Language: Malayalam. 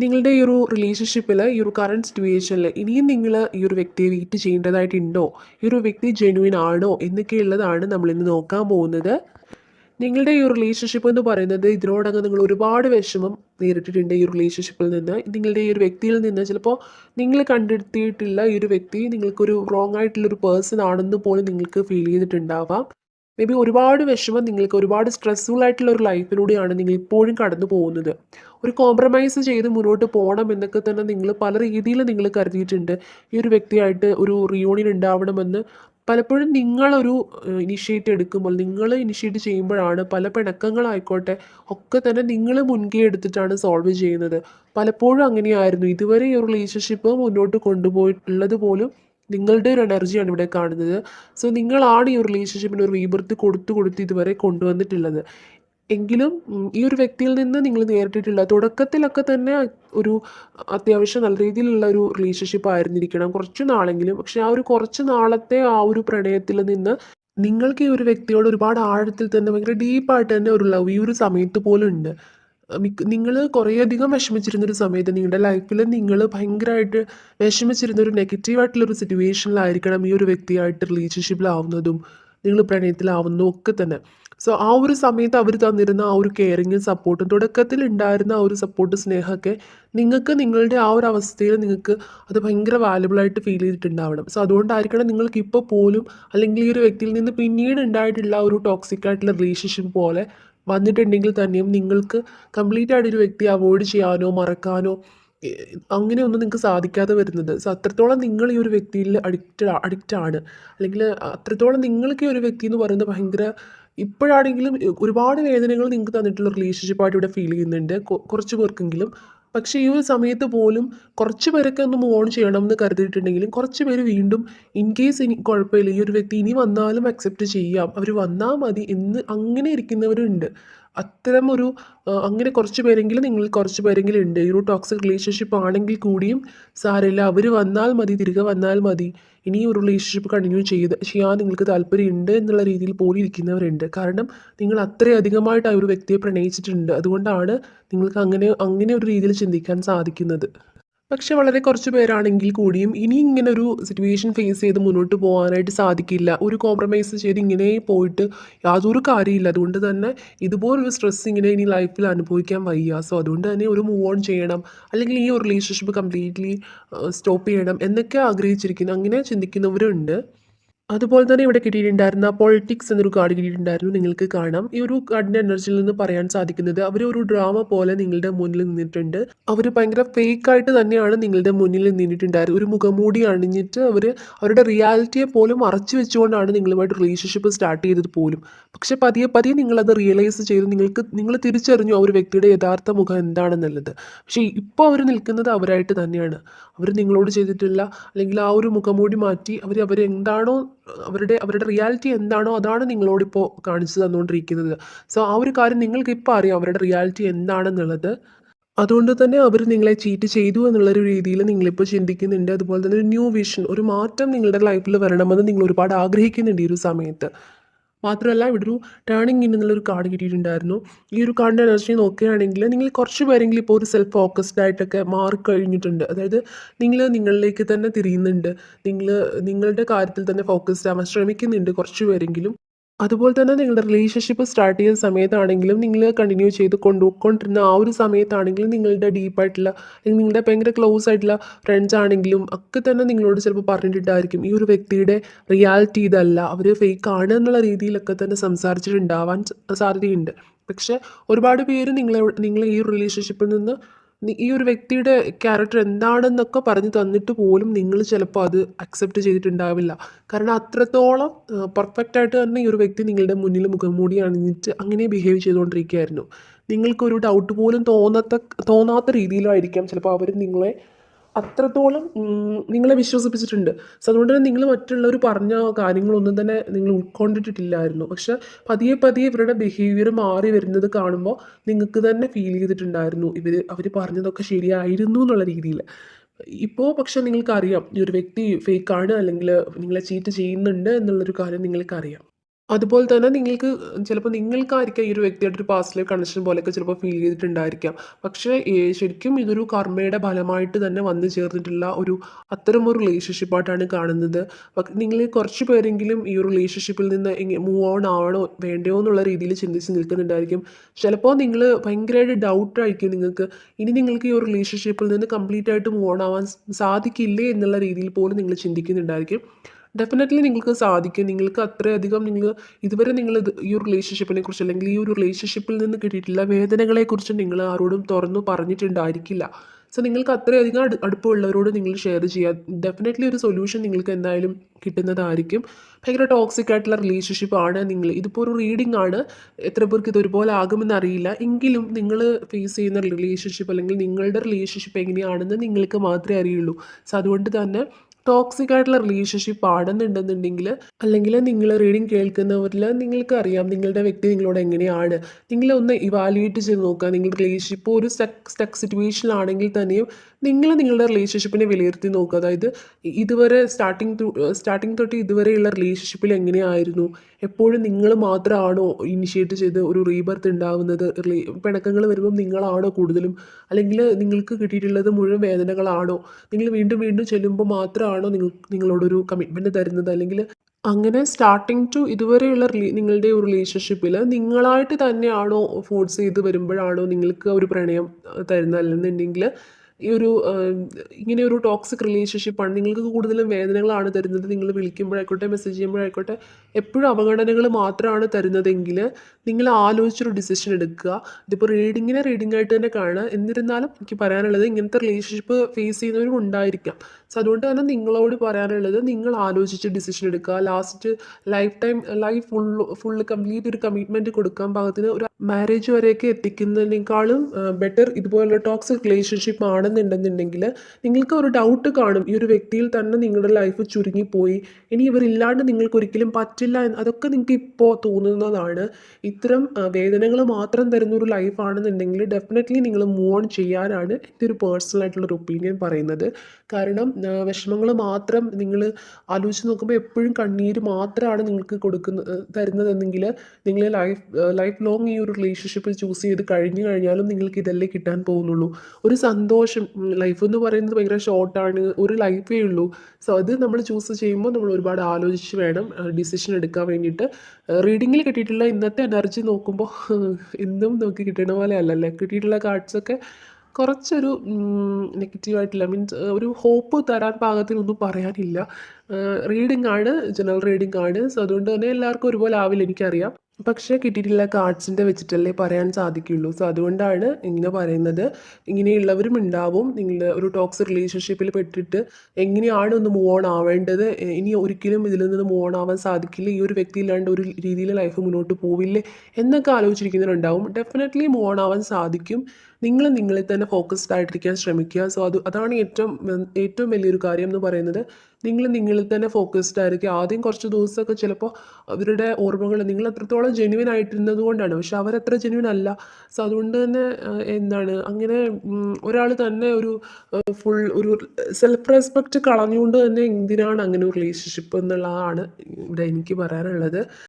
നിങ്ങളുടെ ഈ ഒരു റിലേഷൻഷിപ്പിൽ ഈ ഒരു കറണ്ട് സിറ്റുവേഷനിൽ ഇനിയും നിങ്ങൾ ഈ ഒരു വ്യക്തിയെ വെയിറ്റ് ചെയ്യേണ്ടതായിട്ടുണ്ടോ? ഈ ഒരു വ്യക്തി ജെനുവിൻ ആണോ? എന്നൊക്കെയുള്ളതാണ് നമ്മളിന്ന് നോക്കാൻ പോകുന്നത്. നിങ്ങളുടെ ഈ റിലേഷൻഷിപ്പ് എന്ന് പറയുന്നത് ഇതിനോടകം നിങ്ങൾ ഒരുപാട് വിഷമം നേരിട്ടിട്ടുണ്ട് ഈ റിലേഷൻഷിപ്പിൽ നിന്ന്. നിങ്ങളുടെ ഈ ഒരു വ്യക്തിയിൽ നിന്ന് ചിലപ്പോൾ നിങ്ങൾ കണ്ടെത്തിയിട്ടുള്ള ഈ ഒരു വ്യക്തി നിങ്ങൾക്കൊരു റോങ് ആയിട്ടുള്ളൊരു പേഴ്സൺ ആണെന്ന് പോലും നിങ്ങൾക്ക് ഫീൽ ചെയ്തിട്ടുണ്ടാവാം. മേ ബി ഒരുപാട് വിഷമം നിങ്ങൾക്ക് ഒരുപാട് സ്ട്രെസ്ഫുൾ ആയിട്ടുള്ള ഒരു ലൈഫിലൂടെയാണ് നിങ്ങൾ ഇപ്പോഴും കടന്നു പോകുന്നത് ഒരു കോംപ്രമൈസ് ചെയ്ത് മുന്നോട്ട് പോകണം എന്നൊക്കെ തന്നെ നിങ്ങൾ പല രീതിയിൽ നിങ്ങൾ കരുതിയിട്ടുണ്ട്. ഈ ഒരു വ്യക്തിയായിട്ട് ഒരു റിയൂണിയൻ ഉണ്ടാവണമെന്ന് പലപ്പോഴും നിങ്ങളൊരു ഇനിഷ്യേറ്റ് എടുക്കുമ്പോൾ നിങ്ങൾ ഇനിഷ്യേറ്റ് ചെയ്യുമ്പോഴാണ് പല പിണക്കങ്ങളായിക്കോട്ടെ ഒക്കെ തന്നെ നിങ്ങൾ മുൻകൈ എടുത്തിട്ടാണ് സോൾവ് ചെയ്യുന്നത്. പലപ്പോഴും അങ്ങനെയായിരുന്നു. ഇതുവരെ ഈ റിലേഷൻഷിപ്പ് മുന്നോട്ട് കൊണ്ടുപോയിട്ടുള്ളത് പോലും നിങ്ങളുടെ ഒരു എനർജിയാണ് ഇവിടെ കാണുന്നത്. സോ നിങ്ങളാണ് ഈ റിലേഷൻഷിപ്പിന് ഒരു റീബർത്ത് കൊടുത്തു കൊടുത്ത് ഇതുവരെ കൊണ്ടുവന്നിട്ടുള്ളത്. എങ്കിലും ഈ ഒരു വ്യക്തിയിൽ നിന്ന് നിങ്ങൾ നേരിട്ടിട്ടില്ല. തുടക്കത്തിലൊക്കെ തന്നെ ഒരു അത്യാവശ്യം നല്ല രീതിയിലുള്ള ഒരു റിലേഷൻഷിപ്പ് ആയിരുന്നിരിക്കണം. കുറച്ച് നാളെങ്കിലും. പക്ഷെ ആ ഒരു കുറച്ച് നാളത്തെ ആ ഒരു പ്രണയത്തിൽ നിന്ന് നിങ്ങൾക്ക് ഈ ഒരു വ്യക്തിയോട് ഒരുപാട് ആഴത്തിൽ തന്നെ ഭയങ്കര ഡീപ്പായിട്ട് തന്നെ ഒരു ലവ് ഈ ഒരു സമയത്ത് പോലും ഉണ്ട്. നിങ്ങൾ കുറേയധികം വിഷമിച്ചിരുന്നൊരു സമയത്ത് നിങ്ങളുടെ ലൈഫിൽ നിങ്ങൾ ഭയങ്കരമായിട്ട് വിഷമിച്ചിരുന്ന ഒരു നെഗറ്റീവായിട്ടുള്ളൊരു സിറ്റുവേഷനിലായിരിക്കണം ഈ ഒരു വ്യക്തിയായിട്ട് റിലേഷൻഷിപ്പിലാവുന്നതും നിങ്ങൾ പ്രണയത്തിലാവുന്നതും ഒക്കെ തന്നെ. സോ ആ ഒരു സമയത്ത് അവർ തന്നിരുന്ന ആ ഒരു കെയറിങ്ങും സപ്പോർട്ടും തുടക്കത്തിൽ ഉണ്ടായിരുന്ന ആ ഒരു സപ്പോർട്ട് സ്നേഹമൊക്കെ നിങ്ങൾക്ക് നിങ്ങളുടെ ആ ഒരു അവസ്ഥയിൽ നിങ്ങൾക്ക് അത് ഭയങ്കര വാല്യബിൾ ആയിട്ട് ഫീൽ ചെയ്തിട്ടുണ്ടാവണം. സോ അതുകൊണ്ടായിരിക്കണം നിങ്ങൾക്ക് ഇപ്പോൾ പോലും അല്ലെങ്കിൽ ഈ ഒരു വ്യക്തിയിൽ നിന്ന് പിന്നീട് ഉണ്ടായിട്ടുള്ള ഒരു ടോക്സിക് ആയിട്ടുള്ള റിലേഷൻഷിപ്പ് പോലെ വന്നിട്ടുണ്ടെങ്കിൽ തന്നെയും നിങ്ങൾക്ക് കംപ്ലീറ്റ് ആയിട്ട് ഒരു വ്യക്തിയെ അവോയ്ഡ് ചെയ്യാനോ മറക്കാനോ അങ്ങനെയൊന്നും നിങ്ങൾക്ക് സാധിക്കാതെ വരുന്നത്. സോ അത്രത്തോളം നിങ്ങൾ ഈ ഒരു വ്യക്തിയിൽ അഡിക്റ്റ് അഡിക്റ്റ് ആണ്. അല്ലെങ്കിൽ അത്രത്തോളം നിങ്ങൾക്ക് ഈ ഒരു വ്യക്തി എന്ന് പറയുന്നത് ഭയങ്കര ഇപ്പോഴാണെങ്കിലും ഒരുപാട് വേദനകൾ നിങ്ങൾക്ക് തന്നിട്ടുള്ള റിലേഷൻഷിപ്പായിട്ട് ഇവിടെ ഫീൽ ചെയ്യുന്നുണ്ട്. കുറച്ച് പേർക്കെങ്കിലും. പക്ഷേ ഈ ഒരു സമയത്ത് പോലും കുറച്ച് പേരൊക്കെ ഒന്ന് മൂവ് ഓൺ ചെയ്യണം എന്ന് കരുതിയിട്ടുണ്ടെങ്കിലും കുറച്ച് പേര് വീണ്ടും ഇൻ കേസ് ഇനി കുഴപ്പമില്ല ഈ ഒരു വ്യക്തി ഇനി വന്നാലും അക്സെപ്റ്റ് ചെയ്യാം. അവർ വന്നാൽ മതി എന്ന് അങ്ങനെ ഇരിക്കുന്നവരുണ്ട്. അത്തരം ഒരു അങ്ങനെ കുറച്ച് പേരെങ്കിലും നിങ്ങൾ കുറച്ച് പേരെങ്കിലും ഉണ്ട്. ഈ ഒരു ടോക്സിക് റിലേഷൻഷിപ്പ് ആണെങ്കിൽ കൂടിയും സാരമില്ല. അവർ വന്നാൽ മതി തിരികെ വന്നാൽ മതി. ഇനി ഒരു റിലേഷൻഷിപ്പ് കണ്ടിന്യൂ ചെയ്ത് ചെയ്യാൻ നിങ്ങൾക്ക് താല്പര്യമുണ്ട് എന്നുള്ള രീതിയിൽ പോലും ഇരിക്കുന്നവരുണ്ട്. കാരണം നിങ്ങൾ അത്രയധികമായിട്ട് ആ ഒരു വ്യക്തിയെ പ്രണയിച്ചിട്ടുണ്ട്. അതുകൊണ്ടാണ് നിങ്ങൾക്ക് അങ്ങനെ അങ്ങനെ ഒരു രീതിയിൽ ചിന്തിക്കാൻ സാധിക്കുന്നത്. പക്ഷെ വളരെ കുറച്ച് പേരാണെങ്കിൽ കൂടിയും ഇനി ഇങ്ങനെ ഒരു സിറ്റുവേഷൻ ഫേസ് ചെയ്ത് മുന്നോട്ട് പോകാനായിട്ട് സാധിക്കില്ല. ഒരു കോംപ്രമൈസ് ചെയ്ത് ഇങ്ങനെ പോയിട്ട് യാതൊരു കാര്യമില്ല. അതുകൊണ്ട് തന്നെ ഇതുപോലൊരു സ്ട്രെസ് ഇങ്ങനെ ഇനി ലൈഫിൽ അനുഭവിക്കാൻ വയ്യ. സോ അതുകൊണ്ട് തന്നെ ഒരു മൂവ് ഓൺ ചെയ്യണം. അല്ലെങ്കിൽ ഈ ഒരു റിലേഷൻഷിപ്പ് കംപ്ലീറ്റ്ലി സ്റ്റോപ്പ് ചെയ്യണം എന്നൊക്കെ ആഗ്രഹിച്ചിരിക്കുന്നു. അങ്ങനെ ചിന്തിക്കുന്നവരുണ്ട്. അതുപോലെ തന്നെ ഇവിടെ കിട്ടിയിട്ടുണ്ടായിരുന്ന പൊളിറ്റിക്സ് എന്നൊരു കാർഡ് കിട്ടിയിട്ടുണ്ടായിരുന്നു. നിങ്ങൾക്ക് കാണാം. ഈ ഒരു കാർഡിന്റെ എനർജിയിൽ നിന്ന് പറയാൻ സാധിക്കുന്നത് അവർ ഒരു ഡ്രാമ പോലെ നിങ്ങളുടെ മുന്നിൽ നിന്നിട്ടുണ്ട്. അവർ ഭയങ്കര ഫേക്ക് ആയിട്ട് തന്നെയാണ് നിങ്ങളുടെ മുന്നിൽ നിന്നിട്ടുണ്ടായിരുന്നത് ഒരു മുഖമൂടി അണിഞ്ഞിട്ട് അവർ അവരുടെ റിയാലിറ്റിയെ പോലും മറച്ചു വെച്ചുകൊണ്ടാണ് നിങ്ങളുമായിട്ട് റിലേഷൻഷിപ്പ് സ്റ്റാർട്ട് ചെയ്തത് പോലും. പക്ഷെ പതിയെ പതിയെ നിങ്ങളത് റിയലൈസ് ചെയ്ത് നിങ്ങൾക്ക് നിങ്ങൾ തിരിച്ചറിഞ്ഞു ആ ഒരു വ്യക്തിയുടെ യഥാർത്ഥ മുഖം എന്താണെന്നുള്ളത്. പക്ഷെ ഇപ്പോൾ അവർ നിൽക്കുന്നത് അവരായിട്ട് തന്നെയാണ്. അവർ നിങ്ങളോട് ചെയ്തിട്ടില്ല അല്ലെങ്കിൽ ആ ഒരു മുഖംമൂടി മാറ്റി അവർ അവരെന്താണോ അവരുടെ അവരുടെ റിയാലിറ്റി എന്താണോ അതാണ് നിങ്ങളോടിപ്പോൾ കാണിച്ചു തന്നുകൊണ്ടിരിക്കുന്നത് സോ ആ ഒരു കാര്യം നിങ്ങൾക്ക് ഇപ്പോൾ അറിയാം അവരുടെ റിയാലിറ്റി എന്താണെന്നുള്ളത്. അതുകൊണ്ട് തന്നെ അവർ നിങ്ങളെ ചീറ്റ് ചെയ്തു എന്നുള്ളൊരു രീതിയിൽ നിങ്ങളിപ്പോൾ ചിന്തിക്കുന്നുണ്ട്. അതുപോലെ തന്നെ ഒരു ന്യൂ വിഷൻ ഒരു മാറ്റം നിങ്ങളുടെ ലൈഫിൽ വരണമെന്ന് നിങ്ങൾ ഒരുപാട് ആഗ്രഹിക്കുന്നുണ്ട് ഈ ഒരു സമയത്ത്. മാത്രമല്ല ഇവിടെ ഒരു ടേണിംഗ് ഇൻ എന്നുള്ളൊരു കാർഡ് കിട്ടിയിട്ടുണ്ടായിരുന്നു. ഈ ഒരു കാർഡിന്റെ എനർജി നോക്കുകയാണെങ്കിൽ നിങ്ങൾ കുറച്ച് പേരെങ്കിലും ഇപ്പോൾ ഒരു സെൽഫ് ഫോക്കസ്ഡ് ആയിട്ടൊക്കെ മാറിക്കഴിഞ്ഞിട്ടുണ്ട് അതായത് നിങ്ങൾ നിങ്ങളിലേക്ക് തന്നെ തിരിയുന്നുണ്ട്. നിങ്ങൾ നിങ്ങളുടെ കാര്യത്തിൽ തന്നെ ഫോക്കസ്ഡ് ആവാൻ ശ്രമിക്കുന്നുണ്ട് കുറച്ച് പേരെങ്കിലും. അതുപോലെ തന്നെ നിങ്ങളുടെ റിലേഷൻഷിപ്പ് സ്റ്റാർട്ട് ചെയ്യുന്ന സമയത്താണെങ്കിലും നിങ്ങൾ കണ്ടിന്യൂ ചെയ്ത് കൊണ്ടുപോയിക്കൊണ്ടിരുന്ന ആ ഒരു സമയത്താണെങ്കിലും നിങ്ങളുടെ ഡീപ്പായിട്ടുള്ള അല്ലെങ്കിൽ നിങ്ങളുടെ ഭയങ്കര ക്ലോസ് ആയിട്ടുള്ള ഫ്രണ്ട്സ് ആണെങ്കിലും ഒക്കെ തന്നെ നിങ്ങളോട് ചിലപ്പോൾ പറഞ്ഞിട്ടുണ്ടായിരിക്കും. ഈ ഒരു വ്യക്തിയുടെ റിയാലിറ്റി ഇതല്ല. അവർ ഫേക്ക് ആണ് എന്നുള്ള രീതിയിലൊക്കെ തന്നെ സംസാരിച്ചിട്ടുണ്ടാവാൻ സാധ്യതയുണ്ട്. പക്ഷേ ഒരുപാട് പേര് നിങ്ങളെ നിങ്ങളെ ഈ റിലേഷൻഷിപ്പിൽ നിന്ന് ഈ ഒരു വ്യക്തിയുടെ ക്യാരക്ടർ എന്താണെന്നൊക്കെ പറഞ്ഞു തന്നിട്ട് പോലും നിങ്ങൾ ചിലപ്പോൾ അത് അക്സെപ്റ്റ് ചെയ്തിട്ടുണ്ടാവില്ല. കാരണം അത്രത്തോളം പെർഫെക്റ്റ് ആയിട്ട് തന്നെ ഈ ഒരു വ്യക്തി നിങ്ങളുടെ മുന്നിൽ മുഖംമൂടി അണിഞ്ഞിട്ട് അങ്ങനെ ബിഹേവ് ചെയ്തുകൊണ്ടിരിക്കുകയായിരുന്നു. നിങ്ങൾക്കൊരു ഡൗട്ട് പോലും തോന്നാത്ത തോന്നാത്ത രീതിയിലായിരിക്കാം ചിലപ്പോൾ അവർ നിങ്ങളെ അത്രത്തോളം നിങ്ങളെ വിശ്വസിപ്പിച്ചിട്ടുണ്ട്. സോ അതുകൊണ്ട് തന്നെ നിങ്ങൾ മറ്റുള്ളവർ പറഞ്ഞ കാര്യങ്ങളൊന്നും തന്നെ നിങ്ങൾ ഉൾക്കൊണ്ടിട്ടില്ലായിരുന്നു പക്ഷെ പതിയെ പതിയെ ഇവരുടെ ബിഹേവിയർ മാറി വരുന്നത് കാണുമ്പോൾ നിങ്ങൾക്ക് തന്നെ ഫീൽ ചെയ്തിട്ടുണ്ടായിരുന്നു. ഇവർ അവർ പറഞ്ഞതൊക്കെ ശരിയായിരുന്നു എന്നുള്ള രീതിയിൽ ഇപ്പോൾ പക്ഷെ നിങ്ങൾക്കറിയാം. ഈ ഒരു വ്യക്തി ഫേക്കാണ് അല്ലെങ്കിൽ നിങ്ങളെ ചീറ്റ് ചെയ്യുന്നുണ്ട് എന്നുള്ളൊരു കാര്യം നിങ്ങൾക്കറിയാം. അതുപോലെ തന്നെ നിങ്ങൾക്ക് ചിലപ്പോൾ നിങ്ങൾക്കായിരിക്കാം ഈ ഒരു വ്യക്തിയായിട്ട് ഒരു പാസ്റ്റ് ലൈഫ് കണക്ഷൻ പോലെയൊക്കെ ചിലപ്പോൾ ഫീൽ ചെയ്തിട്ടുണ്ടായിരിക്കാം. പക്ഷേ ശരിക്കും ഇതൊരു കർമ്മയുടെ ഫലമായിട്ട് തന്നെ വന്നു ചേർന്നിട്ടുള്ള ഒരു അത്തരം ഒരു റിലേഷൻഷിപ്പായിട്ടാണ് കാണുന്നത്. നിങ്ങൾ കുറച്ച് പേരെങ്കിലും ഈ ഒരു റിലേഷൻഷിപ്പിൽ നിന്ന് മൂവ് ഓൺ ആവണോ വേണ്ടയോ എന്നുള്ള രീതിയിൽ ചിന്തിച്ച് നിൽക്കുന്നുണ്ടായിരിക്കും. ചിലപ്പോൾ നിങ്ങൾ ഭയങ്കരമായിട്ട് ഡൗട്ടായിരിക്കും നിങ്ങൾക്ക്. ഇനി നിങ്ങൾക്ക് ഈ ഒരു റിലേഷൻഷിപ്പിൽ നിന്ന് കംപ്ലീറ്റ് ആയിട്ട് മൂവ് ഓൺ ആവാൻ സാധിക്കില്ലേ എന്നുള്ള രീതിയിൽ പോലും നിങ്ങൾ ചിന്തിക്കുന്നുണ്ടായിരിക്കും. ഡെഫിനറ്റ്ലി നിങ്ങൾക്ക് സാധിക്കും. നിങ്ങൾക്ക് അത്രയധികം നിങ്ങൾ ഇതുവരെ നിങ്ങൾ ഇത് ഈ ഒരു റിലേഷൻഷിപ്പിനെ കുറിച്ച് അല്ലെങ്കിൽ ഈ ഒരു റിലേഷൻഷിപ്പിൽ നിന്ന് കിട്ടിയിട്ടുള്ള വേദനകളെക്കുറിച്ച് നിങ്ങൾ ആരോടും തുറന്നു പറഞ്ഞിട്ടുണ്ടായിരിക്കില്ല. സോ നിങ്ങൾക്ക് അത്രയധികം അടു അടുപ്പമുള്ളവരോട് നിങ്ങൾ ഷെയർ ചെയ്യുക ഡെഫിനറ്റ്ലി ഒരു സൊല്യൂഷൻ നിങ്ങൾക്ക് എന്തായാലും കിട്ടുന്നതായിരിക്കും. ഭയങ്കര ടോക്സിക് ആയിട്ടുള്ള റിലേഷൻഷിപ്പ് ആണ്. നിങ്ങൾ ഇതിപ്പോൾ ഒരു റീഡിംഗ് ആണ്. എത്ര പേർക്ക് ഇത് ഒരുപോലെ ആകുമെന്ന് അറിയില്ല. എങ്കിലും നിങ്ങൾ ഫേസ് ചെയ്യുന്ന റിലേഷൻഷിപ്പ് അല്ലെങ്കിൽ നിങ്ങളുടെ റിലേഷൻഷിപ്പ് എങ്ങനെയാണെന്ന് നിങ്ങൾക്ക് മാത്രമേ അറിയുള്ളൂ. സോ അതുകൊണ്ട് തന്നെ ടോക്സിക് ആയിട്ടുള്ള റിലേഷൻഷിപ്പ് പാടുന്നുണ്ടെന്നുണ്ടെങ്കിൽ അല്ലെങ്കിൽ നിങ്ങൾ റീഡിങ് കേൾക്കുന്നവരിൽ നിങ്ങൾക്ക് അറിയാം നിങ്ങളുടെ വ്യക്തി നിങ്ങളോട് എങ്ങനെയാണ്. നിങ്ങൾ ഒന്ന് ഇവാലുവേറ്റ് ചെയ്ത് നോക്കുക. നിങ്ങളുടെ റിലേഷൻഷിപ്പ് ഒരു സ്റ്റക്ക് സ്റ്റക്ക് സിറ്റുവേഷനിലാണെങ്കിൽ തന്നെയും നിങ്ങൾ നിങ്ങളുടെ റിലേഷൻഷിപ്പിനെ വിലയിരുത്തി നോക്കുക. അതായത് ഇതുവരെ സ്റ്റാർട്ടിങ് സ്റ്റാർട്ടിങ് തൊട്ട് ഇതുവരെയുള്ള റിലേഷൻഷിപ്പിൽ എങ്ങനെയായിരുന്നു? എപ്പോഴും നിങ്ങൾ മാത്രമാണോ ഇനിഷ്യേറ്റ് ചെയ്ത് ഒരു റീബർത്ത് ഉണ്ടാവുന്നത്? പിണക്കങ്ങൾ വരുമ്പം നിങ്ങളാണോ കൂടുതലും? അല്ലെങ്കിൽ നിങ്ങൾക്ക് കിട്ടിയിട്ടുള്ളത് മുഴുവൻ വേദനകളാണോ? നിങ്ങൾ വീണ്ടും വീണ്ടും ചെല്ലുമ്പോൾ മാത്രമാണോ നിങ്ങൾ നിങ്ങളോടൊരു കമ്മിറ്റ്മെന്റ് തരുന്നത്? അല്ലെങ്കിൽ അങ്ങനെ സ്റ്റാർട്ടിങ് ടു ഇതുവരെയുള്ള റിലേ നിങ്ങളുടെ ഒരു റിലേഷൻഷിപ്പിൽ നിങ്ങളായിട്ട് തന്നെയാണോ ഫോഴ്സ് ചെയ്ത് വരുമ്പോഴാണോ നിങ്ങൾക്ക് ഒരു പ്രണയം തരുന്നത്? അല്ലെന്നുണ്ടെങ്കിൽ ഈ ഒരു ഇങ്ങനെ ഒരു ടോക്സിക് റിലേഷൻഷിപ്പാണ് നിങ്ങൾക്ക് കൂടുതലും വേദനകളാണ് തരുന്നത്. നിങ്ങൾ വിളിക്കുമ്പോഴായിക്കോട്ടെ മെസ്സേജ് ചെയ്യുമ്പോഴായിക്കോട്ടെ എപ്പോഴും അവഗണനകൾ മാത്രമാണ് തരുന്നതെങ്കിൽ നിങ്ങൾ ആലോചിച്ചൊരു ഡിസിഷൻ എടുക്കുക. ഇതിപ്പോൾ റീഡിങ്ങിനെ റീഡിംഗ് ആയിട്ട് തന്നെ കാണുക. എന്നിരുന്നാലും എനിക്ക് പറയാനുള്ളത് ഇങ്ങനത്തെ റിലേഷൻഷിപ്പ് ഫേസ് ചെയ്യുന്നവരും ഉണ്ടായിരിക്കാം. സോ അതുകൊണ്ട് തന്നെ നിങ്ങളോട് പറയാനുള്ളത്. നിങ്ങൾ ആലോചിച്ച് ഡിസിഷൻ എടുക്കുക. Last life time life full full complete ഒരു കമ്മിറ്റ്മെന്റ് കൊടുക്കാൻ പാകത്തിന് ഒരു മാരേജ് വരെയൊക്കെ എത്തിക്കുന്നതിനേക്കാളും ബെറ്റർ ഇതുപോലുള്ള ടോക്സിക് റിലേഷൻഷിപ്പ് ആണെന്നുണ്ടെന്നുണ്ടെങ്കിൽ നിങ്ങൾക്ക് ഒരു ഡൗട്ട് കാണും. ഈ ഒരു വ്യക്തിയിൽ തന്നെ നിങ്ങളുടെ ലൈഫ് ചുരുങ്ങിപ്പോയി. ഇനി ഇവരില്ലാണ്ട് നിങ്ങൾക്ക് ഒരിക്കലും പറ്റില്ല എന്ന് അതൊക്കെ നിങ്ങൾക്ക് ഇപ്പോൾ തോന്നുന്നതാണ്. ഇത്തരം വേദനകൾ മാത്രം തരുന്ന ഒരു ലൈഫ് ആണെന്നുണ്ടെങ്കിൽ ഡെഫിനറ്റ്ലി നിങ്ങൾ മൂവ് ഓൺ ചെയ്യാനാണ് എന്റെ ഒരു പേഴ്സണൽ ആയിട്ടുള്ള ഒരു ഒപ്പീനിയൻ പറയുന്നത്. കാരണം വിഷമങ്ങൾ മാത്രം നിങ്ങൾ ആലോചിച്ച് നോക്കുമ്പോൾ എപ്പോഴും കണ്ണീര് മാത്രമാണ് നിങ്ങൾക്ക് കൊടുക്കുന്ന തരുന്നതെന്നെങ്കിൽ നിങ്ങൾ ലൈഫ് ലൈഫ് ലോങ് ഈ ഒരു റിലേഷൻഷിപ്പ് ചൂസ് ചെയ്ത് കഴിഞ്ഞു കഴിഞ്ഞാലും നിങ്ങൾക്ക് ഇതല്ലേ കിട്ടാൻ പോകുന്നുള്ളൂ. ഒരു സന്തോഷം ലൈഫ് എന്ന് പറയുന്നത് ഭയങ്കര ഷോർട്ടാണ് ഒരു ലൈഫേ ഉള്ളൂ. സോ അത് നമ്മൾ ചൂസ് ചെയ്യുമ്പോൾ നമ്മൾ ഒരുപാട് ആലോചിച്ച് വേണം ഡിസിഷൻ എടുക്കാൻ വേണ്ടിയിട്ട്. റീഡിങ്ങിൽ കിട്ടിയിട്ടുള്ള ഇന്നത്തെ എനർജി നോക്കുമ്പോൾ എന്നും നോക്കി കിട്ടണ പോലെ അല്ലല്ലേ കിട്ടിയിട്ടുള്ള കാർഡ്സൊക്കെ കുറച്ചൊരു നെഗറ്റീവായിട്ടില്ല മീൻസ് ഒരു ഹോപ്പ് തരാൻ പാകത്തിനൊന്നും പറയാനില്ല. റീഡിംഗ് ആണ് ജനറൽ റീഡിംഗ് ആണ്. സോ അതുകൊണ്ട് തന്നെ എല്ലാവർക്കും ഒരുപോലെ ആവില്ല എനിക്കറിയാം. പക്ഷേ കിട്ടിയിട്ടില്ല കാർഡ്സിന്റെ വെച്ചിട്ടല്ലേ പറയാൻ സാധിക്കുള്ളൂ. സോ അതുകൊണ്ടാണ് ഇങ്ങനെ പറയുന്നത്. ഇങ്ങനെയുള്ളവരും ഉണ്ടാവും. നിങ്ങൾ ഒരു ടോക്സ് റിലേഷൻഷിപ്പിൽ പെട്ടിട്ട് എങ്ങനെയാണ് ഒന്ന് മൂവ് ഓൺ ആവേണ്ടത്? ഇനി ഒരിക്കലും ഇതിൽ നിന്ന് മൂവ് ഓൺ ആവാൻ സാധിക്കില്ല. ഈ ഒരു വ്യക്തി ഇല്ലാണ്ട് ഒരു രീതിയിൽ ലൈഫ് മുന്നോട്ട് പോവില്ലേ എന്നൊക്കെ ആലോചിച്ചിരിക്കുന്നവരുണ്ടാവും. ഡെഫിനറ്റ്ലി മൂവ് ഓൺ ആവാൻ സാധിക്കും. നിങ്ങൾ നിങ്ങളിൽ തന്നെ ഫോക്കസ്ഡ് ആയിട്ടിരിക്കാൻ ശ്രമിക്കുക. സോ അത് അതാണ് ഏറ്റവും ഏറ്റവും വലിയൊരു കാര്യം എന്ന് പറയുന്നത്. നിങ്ങൾ നിങ്ങളിൽ തന്നെ ഫോക്കസ്ഡ് ആയിരിക്കുക. ആദ്യം കുറച്ച് ദിവസമൊക്കെ ചിലപ്പോൾ അവരുടെ ഓർമ്മകൾ നിങ്ങൾ അത്രത്തോളം ജെനുവിൻ ആയിട്ടിരുന്നത് കൊണ്ടാണ്. പക്ഷെ അവരത്ര ജെനുവിൻ അല്ല. സോ അതുകൊണ്ട് തന്നെ എന്താണ് അങ്ങനെ ഒരാൾ തന്നെ ഒരു ഫുൾ ഒരു സെൽഫ് റെസ്പെക്റ്റ് കളഞ്ഞുകൊണ്ട് തന്നെ എന്തിനാണ് അങ്ങനെ ഒരു റിലേഷൻഷിപ്പ് എന്നുള്ളതാണ് ഇവിടെ എനിക്ക് പറയാനുള്ളത്.